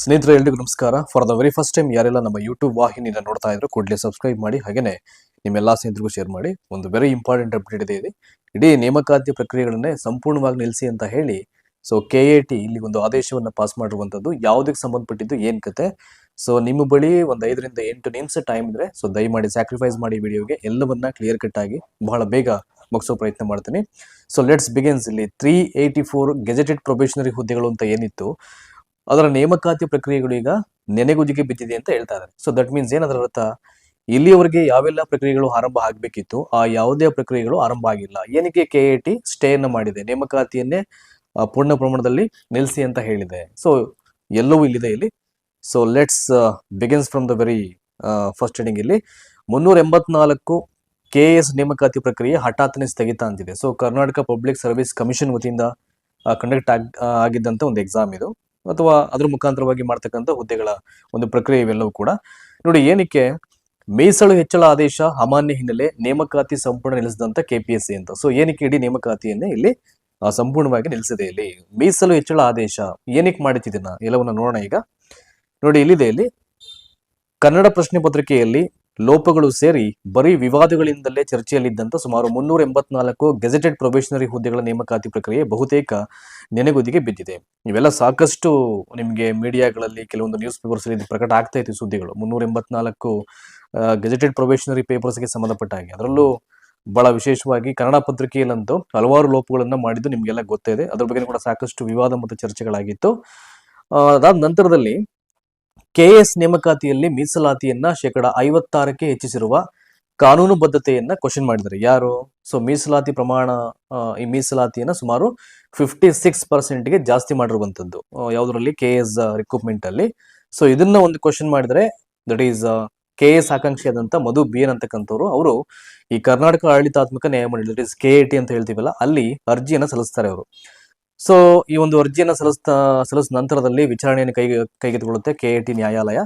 ಸ್ನೇಹಿತರೆ, ಎಲ್ರಿಗೂ ನಮಸ್ಕಾರ. For the very first time ಯಾರೆಲ್ಲ ನಮ್ಮ ಯೂಟ್ಯೂಬ್ ವಾಹಿನಿಯನ್ನು ನೋಡ್ತಾ ಇದ್ರು ಕೂಡಲೇ ಸಬ್ಸ್ಕ್ರೈಬ್ ಮಾಡಿ, ಹಾಗೇನೆ ನಿಮ್ಮೆಲ್ಲ ಸ್ನೇಹಿತರಿಗೂ ಶೇರ್ ಮಾಡಿ. ಒಂದು ವೆರಿ ಇಂಪಾರ್ಟೆಂಟ್ ಅಪ್ಡೇಟ್ ಇದೆ ಇದು ಇಡೀ ನೇಮಕಾತಿ ಪ್ರಕ್ರಿಯೆಗಳನ್ನೇ ಸಂಪೂರ್ಣವಾಗಿ ನಿಲ್ಲಿಸಿ ಅಂತ ಹೇಳಿ ಸೊ ಕೆ ಎ ಟಿ ಇಲ್ಲಿ ಒಂದು ಆದೇಶವನ್ನು ಪಾಸ್ ಮಾಡಿರುವಂಥದ್ದು ಯಾವುದಕ್ಕೆ ಸಂಬಂಧಪಟ್ಟಿದ್ದು ಏನು ಕತೆ? ಸೊ ನಿಮ್ಮ ಬಳಿ ಒಂದು ಐದರಿಂದ ಎಂಟು ನಿಮಿಷ ಟೈಮ್ ಇದ್ರೆ ಸೊ ದಯಮಾಡಿ ಸ್ಯಾಕ್ರಿಫೈಸ್ ಮಾಡಿ ವಿಡಿಯೋಗೆ ಎಲ್ಲವನ್ನ ಕ್ಲಿಯರ್ ಕಟ್ ಆಗಿ ಬಹಳ ಬೇಗ ಮುಗಿಸೋ ಪ್ರಯತ್ನ ಮಾಡ್ತೀನಿ. ಸೊ ಲೆಟ್ಸ್ ಬಿಗಿನ್ಸ್ ಇಲ್ಲಿ. Three eighty four gazetted probationary ಹುದ್ದೆಗಳು ಅಂತ ಏನಿತ್ತು ಅದರ ನೇಮಕಾತಿ ಪ್ರಕ್ರಿಯೆಗಳು ಈಗ ನೆನೆಗುದಿಗೆ ಬಿದ್ದಿದೆ ಅಂತ ಹೇಳ್ತಾ ಇದ್ದಾರೆ. ಸೊ ದಟ್ ಮೀನ್ಸ್ ಏನದರ ಅರ್ಥ? ಇಲ್ಲಿಯವರೆಗೆ ಯಾವೆಲ್ಲ ಪ್ರಕ್ರಿಯೆಗಳು ಆರಂಭ ಆಗಬೇಕಿತ್ತು, ಆ ಯಾವುದೇ ಪ್ರಕ್ರಿಯೆಗಳು ಆರಂಭ ಆಗಿಲ್ಲ. ಏನಕ್ಕೆ ಕೆ ಎ ಟಿ ಸ್ಟೇಯನ್ನು ಮಾಡಿದೆ? ನೇಮಕಾತಿಯನ್ನೇ ಪೂರ್ಣ ಪ್ರಮಾಣದಲ್ಲಿ ನಿಲ್ಲಿಸಿ ಅಂತ ಹೇಳಿದೆ. ಸೊ ಎಲ್ಲವೂ ಇಲ್ಲಿದೆ ಇಲ್ಲಿ. So let's begins from the very first heading ಇಲ್ಲಿ. ಮುನ್ನೂರ ಎಂಬತ್ನಾಲ್ಕು ಕೆ ಎಸ್ ನೇಮಕಾತಿ ಪ್ರಕ್ರಿಯೆ ಹಠಾತ್ನೇ ಸ್ಥಗಿತ ಅಂತಿದೆ. So Karnataka public service commission ವತಿಯಿಂದ ಕಂಡಕ್ಟ್ ಆಗ್ ಆಗಿದ್ದಂಥ ಒಂದು ಎಕ್ಸಾಮ್ ಇದು. ಅಥವಾ ಅದ್ರ ಮುಖಾಂತರವಾಗಿ ಮಾಡ್ತಕ್ಕಂಥ ಹುದ್ದೆಗಳ ಒಂದು ಪ್ರಕ್ರಿಯೆ ಇವೆಲ್ಲವೂ ಕೂಡ. ನೋಡಿ, ಏನಕ್ಕೆ ಮೀಸಲು ಹೆಚ್ಚಳ ಆದೇಶ ಅಮಾನ್ಯ ಹಿನ್ನೆಲೆ ನೇಮಕಾತಿ ಸಂಪೂರ್ಣ ನಿಲ್ಲಿಸಿದಂತ ಕೆಪಿಎಸ್ಸಿ ಅಂತ. ಸೊ ಏನಕ್ಕೆ ಇಡೀ ನೇಮಕಾತಿಯನ್ನೇ ಇಲ್ಲಿ ಸಂಪೂರ್ಣವಾಗಿ ನಿಲ್ಲಿಸಿದೆ ಇಲ್ಲಿ. ಮೀಸಲು ಹೆಚ್ಚಳ ಆದೇಶ ಏನಕ್ಕೆ ಮಾಡಿತಿದ್ದೀನ ಎಲ್ಲವನ್ನ ನೋಡೋಣ ಈಗ. ನೋಡಿ, ಇಲ್ಲಿದೆ ಇಲ್ಲಿ. ಕನ್ನಡ ಪ್ರಶ್ನೆ ಪತ್ರಿಕೆಯಲ್ಲಿ ಲೋಪಗಳು ಸೇರಿ ಬರೀ ವಿವಾದಗಳಿಂದಲೇ ಚರ್ಚೆಯಲ್ಲಿದ್ದಂತ ಸುಮಾರು ಮುನ್ನೂರ ಎಂಬತ್ನಾಲ್ಕು ಗೆಜೆಟೆಡ್ ಪ್ರೊಬೇಷನರಿ ಹುದ್ದೆಗಳ ನೇಮಕಾತಿ ಪ್ರಕ್ರಿಯೆ ಬಹುತೇಕ ನೆನೆಗುದಿಗೆ ಬಿದ್ದಿದೆ. ಇವೆಲ್ಲ ಸಾಕಷ್ಟು ನಿಮಗೆ ಮೀಡಿಯಾಗಳಲ್ಲಿ ಕೆಲವೊಂದು ನ್ಯೂಸ್ ಪೇಪರ್ಸ್ ಇದು ಪ್ರಕಟ ಆಗ್ತಾ ಇತ್ತು ಸುದ್ದಿಗಳು. ಮುನ್ನೂರ ಎಂಬತ್ನಾಲ್ಕು ಗೆಜೆಟೆಡ್ ಪ್ರೊಬೇಷನರಿ ಪೇಪರ್ಸ್ಗೆ ಸಂಬಂಧಪಟ್ಟ ಹಾಗೆ. ಅದರಲ್ಲೂ ಬಹಳ ವಿಶೇಷವಾಗಿ ಕನ್ನಡ ಪತ್ರಿಕೆಯಲ್ಲಂತೂ ಹಲವಾರು ಲೋಪಗಳನ್ನು ಮಾಡಿದ್ದು ನಿಮಗೆಲ್ಲ ಗೊತ್ತಿದೆ ಅದ್ರ ಬಗ್ಗೆ ಕೂಡ ಸಾಕಷ್ಟು ವಿವಾದ ಮತ್ತು ಚರ್ಚೆಗಳಾಗಿತ್ತು. ಅದಾದ ನಂತರದಲ್ಲಿ ಕೆ ಎಸ್ ನೇಮಕಾತಿಯಲ್ಲಿ ಮೀಸಲಾತಿಯನ್ನ ಶೇಕಡ ಐವತ್ತಾರಕ್ಕೆ ಹೆಚ್ಚಿಸಿರುವ ಕಾನೂನು ಬದ್ಧತೆಯನ್ನ ಕ್ವಶನ್ ಮಾಡಿದ್ದಾರೆ. ಯಾರು? ಸೊ ಮೀಸಲಾತಿ ಪ್ರಮಾಣ ಈ ಮೀಸಲಾತಿಯನ್ನ ಸುಮಾರು ಫಿಫ್ಟಿ ಸಿಕ್ಸ್ ಪರ್ಸೆಂಟ್ಗೆ ಜಾಸ್ತಿ ಮಾಡಿರುವಂತದ್ದು. ಯಾವುದರಲ್ಲಿ? ಕೆ ಎಸ್ ರಿಕ್ರೂಟ್ಮೆಂಟ್ ಅಲ್ಲಿ. ಸೊ ಇದನ್ನ ಒಂದು ಕ್ವಶನ್ ಮಾಡಿದರೆ ದಟ್ ಈಸ್ ಕೆ ಎಸ್ ಆಕಾಂಕ್ಷಿಯಾದಂತ ಮಧು ಬಿ ಎನ್ ಅಂತಕ್ಕಂಥವ್ರು, ಅವರು ಈ ಕರ್ನಾಟಕ ಆಡಳಿತಾತ್ಮಕ ನ್ಯಾಯಮಂಡಳಿ that is K A T ಅಂತ ಹೇಳ್ತೀವಲ್ಲ, ಅಲ್ಲಿ ಅರ್ಜಿಯನ್ನ ಸಲ್ಲಿಸ್ತಾರೆ ಅವರು. ಸೊ ಈ ಒಂದು ಅರ್ಜಿಯನ್ನು ಸಲ್ಲಿಸ್ತಾ, ಸಲ್ಲಿಸಿದ ನಂತರದಲ್ಲಿ ವಿಚಾರಣೆಯನ್ನು ಕೈಗೆ, ಕೈಗೆತ್ತಿಕೊಳ್ಳುತ್ತೆ ಕೆ ಎ ಟಿ ನ್ಯಾಯಾಲಯ.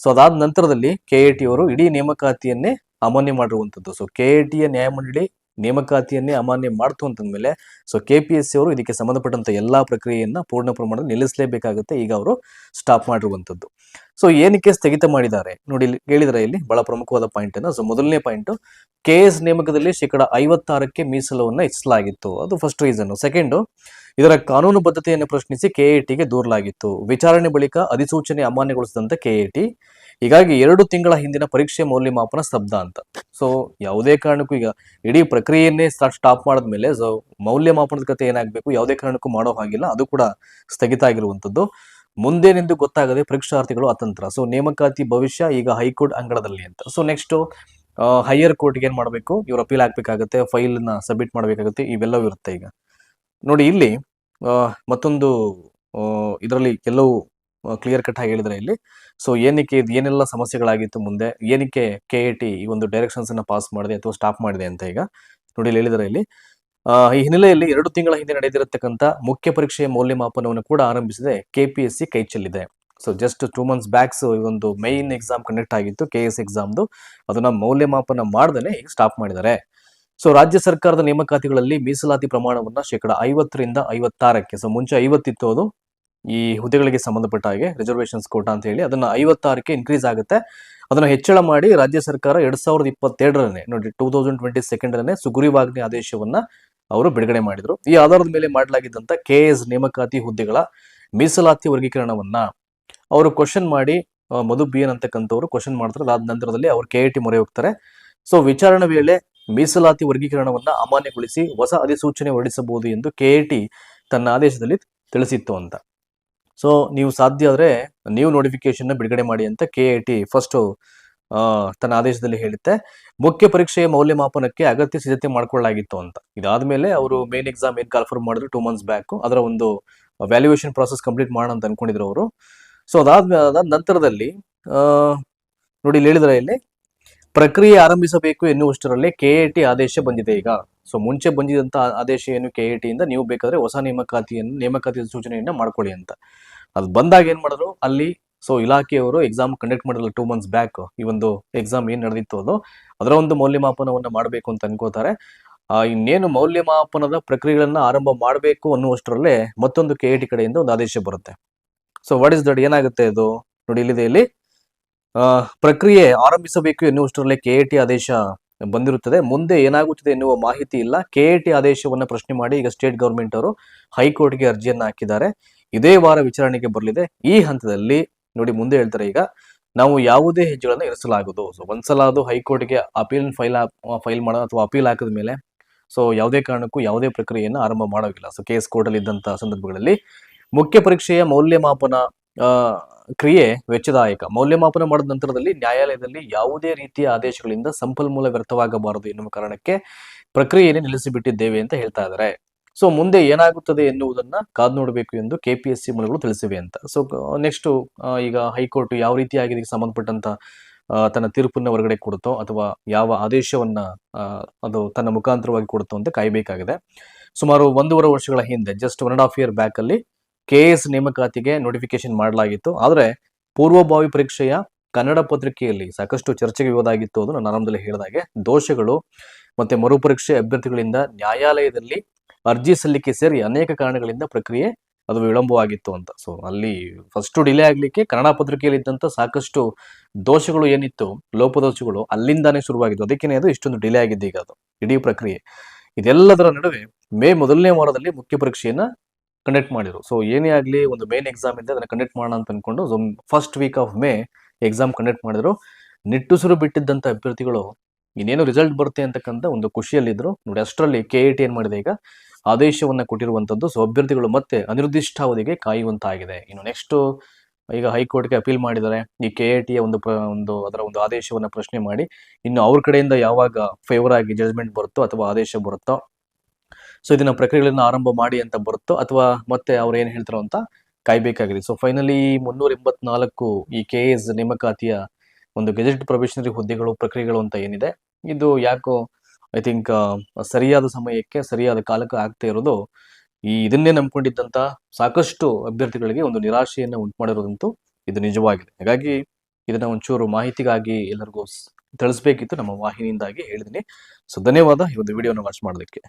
ಸೊ ಅದಾದ ನಂತರದಲ್ಲಿ ಕೆ ಎ ಟಿ ಅವರು ಇಡೀ ನೇಮಕಾತಿಯನ್ನೇ ಅಮಾನ್ಯ ಮಾಡಿರುವಂಥದ್ದು. ಸೊ ಕೆ ಎ ಟಿಯ ನ್ಯಾಯಮಂಡಳಿ ನೇಮಕಾತಿಯನ್ನೇ ಅಮಾನ್ಯ ಮಾಡ್ತು ಅಂತಂದ್ಮೇಲೆ so K P S C ಅವರು ಇದಕ್ಕೆ ಸಂಬಂಧಪಟ್ಟಂತ ಎಲ್ಲಾ ಪ್ರಕ್ರಿಯೆಯನ್ನ ಪೂರ್ಣ ಪ್ರಮಾಣದಲ್ಲಿ ನಿಲ್ಲಿಸಲೇಬೇಕಾಗುತ್ತೆ ಈಗ ಅವರು ಸ್ಟಾಪ್ ಮಾಡಿರುವಂಥದ್ದು. ಸೊ ಏನಕ್ಕೆ ಸ್ಥಗಿತ ಮಾಡಿದ್ದಾರೆ? ನೋಡಿ ಹೇಳಿದ್ರೆ ಇಲ್ಲಿ ಬಹಳ ಪ್ರಮುಖವಾದ ಪಾಯಿಂಟ್ ಅನ್ನ ಸೊ ಮೊದಲನೇ ಪಾಯಿಂಟ್ ಕೆ ಎಸ್ ನೇಮಕದಲ್ಲಿ ಶೇಕಡ ಐವತ್ತಾರಕ್ಕೆ ಮೀಸಲವನ್ನ ಹೆಚ್ಚಿಸಲಾಗಿತ್ತು ಅದು ಫಸ್ಟ್ ರೀಸನ್ ಸೆಕೆಂಡ್ ಇದರ ಕಾನೂನು ಬದ್ಧತೆಯನ್ನು ಪ್ರಶ್ನಿಸಿ ಕೆಎಟಿಗೆ ದೂರಲಾಗಿತ್ತು. ವಿಚಾರಣೆ ಬಳಿಕ ಅಧಿಸೂಚನೆ ಅಮಾನ್ಯಗೊಳಿಸಿದಂತೆ ಕೆಎಟಿ ಹೀಗಾಗಿ ಎರಡು ತಿಂಗಳ ಹಿಂದಿನ ಪರೀಕ್ಷೆ ಮೌಲ್ಯಮಾಪನ ಸ್ತಬ್ಧ ಅಂತ. ಸೊ ಯಾವುದೇ ಕಾರಣಕ್ಕೂ ಈಗ ಇಡೀ ಪ್ರಕ್ರಿಯೆಯನ್ನೇ ಸ್ಟಾಪ್ ಮಾಡಿದ್ಮೇಲೆ ಸೊ ಮೌಲ್ಯಮಾಪನದ ಕತೆ ಏನಾಗಬೇಕು, ಯಾವುದೇ ಕಾರಣಕ್ಕೂ ಮಾಡೋ ಹಾಗಿಲ್ಲ, ಅದು ಕೂಡ ಸ್ಥಗಿತ ಆಗಿರುವಂಥದ್ದು ಮುಂದೇನೆಂದು ಗೊತ್ತಾಗದೆ ಪರೀಕ್ಷಾರ್ಥಿಗಳು ಅತಂತ್ರ. ಸೊ ನೇಮಕಾತಿ ಭವಿಷ್ಯ ಈಗ ಹೈಕೋರ್ಟ್ ಅಂಗಳದಲ್ಲಿ ಅಂತ. ಸೊ ನೆಕ್ಸ್ಟ್ ಹೈಯರ್ ಕೋರ್ಟ್ಗೆ ಏನು ಮಾಡಬೇಕು? ಇವ್ರು ಅಪೀಲ್ ಹಾಕ್ಬೇಕಾಗತ್ತೆ ಫೈಲ್ನ ಸಬ್ಮಿಟ್ ಮಾಡಬೇಕಾಗುತ್ತೆ, ಇವೆಲ್ಲವೂ ಇರುತ್ತೆ ಈಗ. ನೋಡಿ, ಇಲ್ಲಿ ಮತ್ತೊಂದು ಇದರಲ್ಲಿ ಕೆಲವು ಕ್ಲಿಯರ್ ಕಟ್ ಆಗಿ ಹೇಳಿದ್ರೆ ಇಲ್ಲಿ. ಸೊ ಏನಕ್ಕೆ ಇದು ಏನೆಲ್ಲ ಸಮಸ್ಯೆಗಳಾಗಿತ್ತು ಮುಂದೆ? ಏನಕ್ಕೆ ಕೆ ಎ ಟಿ ಈ ಒಂದು ಡೈರೆಕ್ಷನ್ಸ್ ಅನ್ನ ಪಾಸ್ ಮಾಡಿದೆ ಅಥವಾ ಸ್ಟಾಪ್ ಮಾಡಿದೆ ಅಂತ ಈಗ? ನೋಡಿ ಹೇಳಿದರೆ ಇಲ್ಲಿ. ಈ ಹಿನ್ನೆಲೆಯಲ್ಲಿ ಎರಡು ತಿಂಗಳ ಹಿಂದೆ ನಡೆದಿರತಕ್ಕಂಥ ಮುಖ್ಯ ಪರೀಕ್ಷೆಯ ಮೌಲ್ಯಮಾಪನವನ್ನು ಕೂಡ ಆರಂಭಿಸಿದೆ ಕೆ ಪಿ ಎಸ್ ಸಿ ಕೈ ಚೆಲ್ಲಿದೆ so just two months backs ಈ ಒಂದು ಮೈನ್ ಎಕ್ಸಾಮ್ ಕಂಡಕ್ಟ್ ಆಗಿತ್ತು ಕೆ ಎಸ್ ಎಕ್ಸಾಮ್ದು ಅದನ್ನ ಮೌಲ್ಯಮಾಪನ ಮಾಡ್ದೇ ಈಗ ಸ್ಟಾಪ್ ಮಾಡಿದ್ದಾರೆ. ಸೊ ರಾಜ್ಯ ಸರ್ಕಾರದ ನೇಮಕಾತಿಗಳಲ್ಲಿ ಮೀಸಲಾತಿ ಪ್ರಮಾಣವನ್ನ ಶೇಕಡ ಐವತ್ತರಿಂದ ಐವತ್ತಾರಕ್ಕೆ ಸೊ ಮುಂಚೆ ಐವತ್ತಿತ್ತು ಅದು. ಈ ಹುದ್ದೆಗಳಿಗೆ ಸಂಬಂಧಪಟ್ಟ ಹಾಗೆ ರಿಸರ್ವೇಶನ್ಸ್ ಕೋಟಾ ಅಂತ ಹೇಳಿ ಅದನ್ನ ಐವತ್ತಾರಕ್ಕೆ ಇನ್ಕ್ರೀಸ್ ಆಗುತ್ತೆ. ಅದನ್ನ ಹೆಚ್ಚಳ ಮಾಡಿ ರಾಜ್ಯ ಸರ್ಕಾರ ಎರಡ್ ಸಾವಿರದ ಇಪ್ಪತ್ತೆರಡರನೇ ನೋಡಿ ಟೂ ತೌಸಂಡ್ ಟ್ವೆಂಟಿ ಸೆಕೆಂಡರನೇ ಸುಗ್ರೀವಾಜ್ಞೆ ಆದೇಶವನ್ನ ಅವರು ಬಿಡುಗಡೆ ಮಾಡಿದ್ರು. ಈ ಆಧಾರದ ಮೇಲೆ ಮಾಡಲಾಗಿದ್ದಂತ ಕೆ ಎಸ್ ನೇಮಕಾತಿ ಹುದ್ದೆಗಳ ಮೀಸಲಾತಿ ವರ್ಗೀಕರಣವನ್ನ ಅವರು ಕ್ವಶನ್ ಮಾಡಿ ಮಧು ಬಿ ಎನ್ ಅಂತಕ್ಕಂಥವ್ರು ಕ್ವಶನ್ ಮಾಡ್ತಾರೆ. ಅದಾದ ನಂತರದಲ್ಲಿ ಅವ್ರು ಕೆ ಐ ಟಿ ಮೊರೆ ಹೋಗ್ತಾರೆ. ಸೊ ವಿಚಾರಣೆ ವೇಳೆ ಮೀಸಲಾತಿ ವರ್ಗೀಕರಣವನ್ನು ಅಮಾನ್ಯಗೊಳಿಸಿ ಹೊಸ ಅಧಿಸೂಚನೆ ಹೊರಡಿಸಬಹುದು ಎಂದು ಕೆ ಐ ಟಿ ತನ್ನ ಆದೇಶದಲ್ಲಿ ತಿಳಿಸಿತ್ತು ಅಂತ. ಸೊ ನೀವು ಸಾಧ್ಯ ಆದರೆ ನೀವು ನೋಟಿಫಿಕೇಶನ್ನ ಬಿಡುಗಡೆ ಮಾಡಿ ಅಂತ ಕೆ ಐ ಟಿ ಫಸ್ಟು ತನ್ನ ಆದೇಶದಲ್ಲಿ ಹೇಳುತ್ತೆ. ಮುಖ್ಯ ಪರೀಕ್ಷೆಯ ಮೌಲ್ಯಮಾಪನಕ್ಕೆ ಅಗತ್ಯ ಸಿದ್ಧತೆ ಮಾಡಿಕೊಳ್ಳಲಾಗಿತ್ತು ಅಂತ. ಇದಾದ್ಮೇಲೆ ಅವರು ಮೇನ್ ಎಕ್ಸಾಮ್ ಏನು ಕಾಲ್ಫರ್ ಮಾಡಿದ್ರು ಟೂ ಮಂತ್ಸ್ ಬ್ಯಾಕ್ ಅದರ ಒಂದು ವ್ಯಾಲ್ಯೂಯೇಷನ್ ಪ್ರಾಸೆಸ್ ಕಂಪ್ಲೀಟ್ ಮಾಡೋಣ ಅಂತ ಅನ್ಕೊಂಡಿದ್ರು ಅವರು. ಸೊ ಅದಾದ ನಂತರದಲ್ಲಿ ನೋಡಿ, ಇಲ್ಲಿ ಹೇಳಿದ್ರೆ ಇಲ್ಲಿ ಪ್ರಕ್ರಿಯೆ ಆರಂಭಿಸಬೇಕು ಎನ್ನುವಷ್ಟರಲ್ಲೇ ಕೆ ಎ ಟಿ ಆದೇಶ ಬಂದಿದೆ ಈಗ. ಸೊ ಮುಂಚೆ ಬಂದಿದಂತ ಆದೇಶ ಏನು ಕೆ ಇಂದ ನೀವು ಬೇಕಾದ್ರೆ ಹೊಸ ನೇಮಕಾತಿಯನ್ನು ನೇಮಕಾತಿ ಸೂಚನೆಯನ್ನ ಮಾಡ್ಕೊಳ್ಳಿ ಅಂತ. ಅದು ಬಂದಾಗ ಏನ್ ಮಾಡಿದ್ರು? ಅಲ್ಲಿ ಸೊ ಇಲಾಖೆಯವರು ಎಕ್ಸಾಮ್ ಕಂಡಕ್ಟ್ ಮಾಡಿರಲ್ಲ ಟೂ ಮಂತ್ಸ್ ಬ್ಯಾಕ್ ಈ ಒಂದು ಎಕ್ಸಾಮ್ ಏನ್ ನಡೆದಿತ್ತು ಅದು? ಅದರ ಒಂದು ಮೌಲ್ಯಮಾಪನವನ್ನ ಮಾಡಬೇಕು ಅಂತ ಅನ್ಕೋತಾರೆ. ಇನ್ನೇನು ಮೌಲ್ಯಮಾಪನದ ಪ್ರಕ್ರಿಯೆಗಳನ್ನ ಆರಂಭ ಮಾಡಬೇಕು ಅನ್ನುವಷ್ಟರಲ್ಲೇ ಮತ್ತೊಂದು ಕೆ ಎ ಟಿ ಕಡೆಯಿಂದ ಒಂದು ಆದೇಶ ಬರುತ್ತೆ. ಸೊ ವಾಟ್ ಇಸ್ ದಟ್ ಏನಾಗುತ್ತೆ ಇದು ನೋಡಿ, ಇಲ್ಲಿದೆ ಇಲ್ಲಿ. ಪ್ರಕ್ರಿಯೆ ಆರಂಭಿಸಬೇಕು ಎನ್ನುವಷ್ಟರಲ್ಲೇ ಕೆ ಟಿ ಆದೇಶ ಬಂದಿರುತ್ತದೆ. ಮುಂದೆ ಏನಾಗುತ್ತದೆ ಎನ್ನುವ ಮಾಹಿತಿ ಇಲ್ಲ. ಕೆ ಟಿ ಆದೇಶವನ್ನ ಪ್ರಶ್ನೆ ಮಾಡಿ ಈಗ ಸ್ಟೇಟ್ ಗವರ್ಮೆಂಟ್ ಅವರು ಹೈಕೋರ್ಟ್ಗೆ ಅರ್ಜಿಯನ್ನು ಹಾಕಿದ್ದಾರೆ. ಇದೇ ವಾರ ವಿಚಾರಣೆಗೆ ಬರಲಿದೆ. ಈ ಹಂತದಲ್ಲಿ ನೋಡಿ ಮುಂದೆ ಹೇಳ್ತಾರೆ ಈಗ, ನಾವು ಯಾವುದೇ ಹೆಜ್ಜೆಗಳನ್ನು ಇರಿಸಲಾಗುವುದು ಸೊ ಒಂದ್ಸಲ ಅದು ಹೈಕೋರ್ಟ್ಗೆ ಅಪೀಲ್ ಫೈಲ್ ಫೈಲ್ ಮಾಡೋ ಅಥವಾ ಅಪೀಲ್ ಹಾಕಿದ ಮೇಲೆ ಸೊ ಯಾವುದೇ ಕಾರಣಕ್ಕೂ ಯಾವುದೇ ಪ್ರಕ್ರಿಯೆಯನ್ನು ಆರಂಭ ಮಾಡೋಗಿಲ್ಲ ಸೊ ಕೇಸ್ ಕೋರ್ಟಲ್ಲಿ ಇದ್ದಂತಹ ಸಂದರ್ಭಗಳಲ್ಲಿ ಮುಖ್ಯ ಪರೀಕ್ಷೆಯ ಮೌಲ್ಯಮಾಪನ ಕ್ರಿಯೆ ವೆಚ್ಚದಾಯಕ. ಮೌಲ್ಯಮಾಪನ ಮಾಡಿದ ನಂತರದಲ್ಲಿ ನ್ಯಾಯಾಲಯದಲ್ಲಿ ಯಾವುದೇ ರೀತಿಯ ಆದೇಶಗಳಿಂದ ಸಂಪನ್ಮೂಲ ವ್ಯರ್ಥವಾಗಬಾರದು ಎನ್ನುವ ಕಾರಣಕ್ಕೆ ಪ್ರಕ್ರಿಯೆಯನ್ನು ನಿಲ್ಲಿಸಿಬಿಟ್ಟಿದ್ದೇವೆ ಅಂತ ಹೇಳ್ತಾ ಇದ್ದಾರೆ ಸೊ, ಮುಂದೆ ಏನಾಗುತ್ತದೆ ಎನ್ನುವುದನ್ನ ಕಾದು ನೋಡಬೇಕು ಎಂದು ಕೆಪಿಎಸ್ಸಿ ಮೂಲಗಳು ತಿಳಿಸಿವೆ ಅಂತ. ಸೊ ನೆಕ್ಸ್ಟ್ ಈಗ ಹೈಕೋರ್ಟ್ ಯಾವ ರೀತಿಯಾಗಿ ಇದಕ್ಕೆ ಸಂಬಂಧಪಟ್ಟಂತ ತನ್ನ ತೀರ್ಪನ್ನ ಹೊರಗಡೆ ಕೊಡುತ್ತೋ ಅಥವಾ ಯಾವ ಆದೇಶವನ್ನ ಅದು ತನ್ನ ಮುಖಾಂತರವಾಗಿ ಕೊಡುತ್ತೋ ಅಂತ ಕಾಯಬೇಕಾಗಿದೆ. ಸುಮಾರು ಒಂದೂವರೆ ವರ್ಷಗಳ ಹಿಂದೆ just one and half year back ಅಲ್ಲಿ ಕೆ ಎಸ್ ನೇಮಕಾತಿಗೆ ನೋಟಿಫಿಕೇಶನ್ ಮಾಡಲಾಗಿತ್ತು. ಆದರೆ ಪೂರ್ವಭಾವಿ ಪರೀಕ್ಷೆಯ ಕನ್ನಡ ಪತ್ರಿಕೆಯಲ್ಲಿ ಸಾಕಷ್ಟು ಚರ್ಚೆಗೆ ವಿವಾದಾಗಿತ್ತು ಅದು ನಾನು ಆರಂಭದಲ್ಲಿ ಹೇಳಿದಾಗೆ ದೋಷಗಳು ಮತ್ತೆ ಮರುಪರೀಕ್ಷೆ ಅಭ್ಯರ್ಥಿಗಳಿಂದ ನ್ಯಾಯಾಲಯದಲ್ಲಿ ಅರ್ಜಿ ಸಲ್ಲಿಕೆ ಸೇರಿ ಅನೇಕ ಕಾರಣಗಳಿಂದ ಪ್ರಕ್ರಿಯೆ ಅದು ವಿಳಂಬವಾಗಿತ್ತು ಅಂತ. ಸೊ ಅಲ್ಲಿ ಫಸ್ಟ್ ಡಿಲೇ ಆಗ್ಲಿಕ್ಕೆ ಕನ್ನಡ ಪತ್ರಿಕೆಯಲ್ಲಿ ಇದ್ದಂತ ಸಾಕಷ್ಟು ದೋಷಗಳು ಏನಿತ್ತು, ಲೋಪದೋಷಗಳು ಅಲ್ಲಿಂದಾನೇ ಶುರುವಾಗಿತ್ತು ಅದಕ್ಕೇನೆ ಅದು ಇಷ್ಟೊಂದು ಡಿಲೇ ಆಗಿದ್ದು ಈಗ ಅದು. ಇಡೀ ಪ್ರಕ್ರಿಯೆ. ಇದೆಲ್ಲದರ ನಡುವೆ ಮೇ ಮೊದಲನೇ ವಾರದಲ್ಲಿ ಮುಖ್ಯ ಪರೀಕ್ಷೆಯನ್ನ ಕಂಡಕ್ಟ್ ಮಾಡಿದ್ರು. ಸೊ ಏನೇ ಆಗಲಿ ಒಂದು ಮೇನ್ ಎಕ್ಸಾಮ್ ಇದೆ ಅದನ್ನ ಕಂಡಕ್ಟ್ ಮಾಡೋಣ ಅಂತ ಅನ್ಕೊಂಡು first week of May exam conduct ಮಾಡಿದ್ರು. ನಿಟ್ಟುಸಿರು ಬಿಟ್ಟಿದ್ದಂಥ ಅಭ್ಯರ್ಥಿಗಳು ಇನ್ನೇನು ರಿಸಲ್ಟ್ ಬರುತ್ತೆ ಅಂತಕ್ಕಂಥ ಒಂದು ಖುಷಿಯಲ್ಲಿದ್ದರು ನೋಡಿ, ಅಷ್ಟರಲ್ಲಿ ಕೆ ಎ ಟಿ ಏನು ಮಾಡಿದೆ ಈಗ? ಆದೇಶವನ್ನ ಕೊಟ್ಟಿರುವಂತದ್ದು. ಸೊ ಅಭ್ಯರ್ಥಿಗಳು ಮತ್ತೆ ಅನಿರ್ದಿಷ್ಟಾವಧಿಗೆ ಕಾಯುವಂತಾಗಿದೆ. ಇನ್ನು ನೆಕ್ಸ್ಟ್ ಈಗ ಹೈಕೋರ್ಟ್ಗೆ ಅಪೀಲ್ ಮಾಡಿದ್ದಾರೆ. ಈ ಕೆ ಎ ಟಿಯ ಒಂದು ಒಂದು ಅದರ ಒಂದು ಆದೇಶವನ್ನು ಪ್ರಶ್ನೆ ಮಾಡಿ. ಇನ್ನು ಅವ್ರ ಕಡೆಯಿಂದ ಯಾವಾಗ ಫೇವರ್ ಆಗಿ ಜಡ್ಜ್ಮೆಂಟ್ ಬರುತ್ತೋ ಅಥವಾ ಆದೇಶ ಬರುತ್ತೋ ಸೊ ಇದನ್ನ ಪ್ರಕ್ರಿಯೆಗಳನ್ನ ಆರಂಭ ಮಾಡಿ ಅಂತ ಬರುತ್ತೋ ಅಥವಾ ಮತ್ತೆ ಅವ್ರು ಏನ್ ಹೇಳ್ತಾರೋ ಅಂತ ಕಾಯ್ಬೇಕಾಗಿದೆ ಸೊ ಫೈನಲಿ ಮುನ್ನೂರ ಎಂಬತ್ನಾಲ್ಕು ಈ ಕೆ ಎಸ್ ನೇಮಕಾತಿಯ ಒಂದು ಗೆಜೆಟ್ ಪ್ರೊಬೇಷನರಿ ಹುದ್ದೆಗಳು, ಪ್ರಕ್ರಿಯೆಗಳು ಅಂತ ಏನಿದೆ, ಇದು ಯಾಕೋ ಐ ಥಿಂಕ್ ಸರಿಯಾದ ಸಮಯಕ್ಕೆ, ಸರಿಯಾದ ಕಾಲಕ್ಕೆ ಆಗ್ತಾ ಇರೋದು, ಈ ಇದನ್ನೇ ನಂಬ್ಕೊಂಡಿದ್ದಂತ ಸಾಕಷ್ಟು ಅಭ್ಯರ್ಥಿಗಳಿಗೆ ಒಂದು ನಿರಾಶೆಯನ್ನ ಉಂಟು ಮಾಡಿರೋದಂತೂ ಇದು ನಿಜವಾಗಿದೆ. ಹಾಗಾಗಿ ಇದನ್ನ ಒಂಚೂರು ಮಾಹಿತಿಗಾಗಿ ಎಲ್ಲರಿಗೂ ತಿಳಿಸ್ಬೇಕಿತ್ತು. ನಮ್ಮ ವಾಹಿನಿಯಿಂದಾಗಿ ಹೇಳಿದಿನಿ. ಸೊ ಧನ್ಯವಾದ. ಈ ಒಂದು ವಿಡಿಯೋನ ವಾಚ್ ಮಾಡೋದಕ್ಕೆ